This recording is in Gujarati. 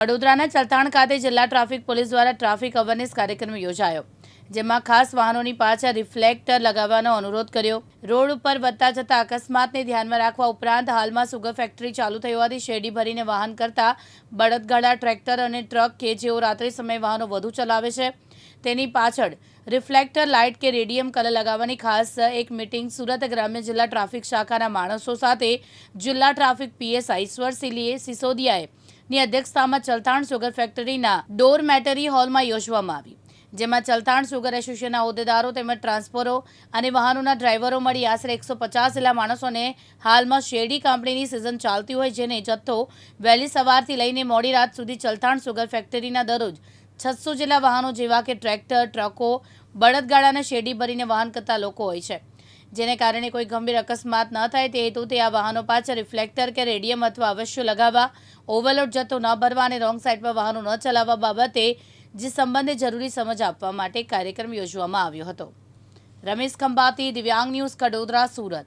વડોદરાના ચલથાણ ખાતે જિલ્લા ટ્રાફિક પોલીસ દ્વારા ટ્રાફિક અવેરનેસ કાર્યક્રમ યોજાયો. જેમાં ખાસ વાહનોની પાછળ રિફ્લેક્ટર લગાવવાનો અનુરોધ કર્યો. રોડ ઉપર વધતા જતા અકસ્માતને ધ્યાનમાં રાખવા ઉપરાંત હાલમાં સુગર ફેક્ટરી ચાલુ થઈ હોવાથી શેરડી ભરીને વાહન કરતા બળદગાડા ટ્રેક્ટર અને ટ્રક કે જેઓ રાત્રિ સમયે વાહનો વધુ ચલાવે છે, તેની પાછળ રિફ્લેક્ટર લાઇટ કે રેડિયમ કલર લગાવવાની ખાસ એક મિટિંગ સુરત ગ્રામ્ય જિલ્લા ટ્રાફિક શાખાના માણસો સાથે જિલ્લા ટ્રાફિક પીએસઆઈ ઈશ્વરસિલીએ સિસોદિયાએ ની અધ્યક્ષતામાં ચલથાણ સુગર ફેક્ટરીના ડોર મેટરી હોલમાં યોજવામાં આવી. જેમાં ચલતાણ સુગર એસોસિએશનના હોદ્દેદારો તેમજ ટ્રાન્સફરો અને વાહનોના ડ્રાઈવરો મળી. આશરે એકસો પચાસ જેટલા માણસોને હાલમાં શેરડી કાપણીની સિઝન ચાલતી હોય જેને જથ્થો વહેલી સવારથી લઈને મોડી રાત સુધી ચલતાણ સુગર ફેક્ટરીના દરરોજ છસો જેટલા વાહનો જેવા કે ટ્રેક્ટર, ટ્રકો, બળદગાડાને શેરડી ભરીને વાહન કરતા લોકો હોય છે. જેને કારણે કોઈ ગંભીર અકસ્માત ન થાય તે હેતુથી આ વાહનો પાછળ રિફ્લેક્ટર કે રેડિયમ અથવા અવશ્ય લગાવવા, ઓવરલોડ જથ્થો ન ભરવા અને રોંગ સાઈડ પર વાહનો ન ચલાવવા બાબતે જે સંબંધે જરૂરી સમજ આપવા માટે કાર્યક્રમ યોજવામાં આવ્યો હતો. રમેશ ખંભાતી, દિવ્યાંગ ન્યૂઝ, કડોદરા, સુરત.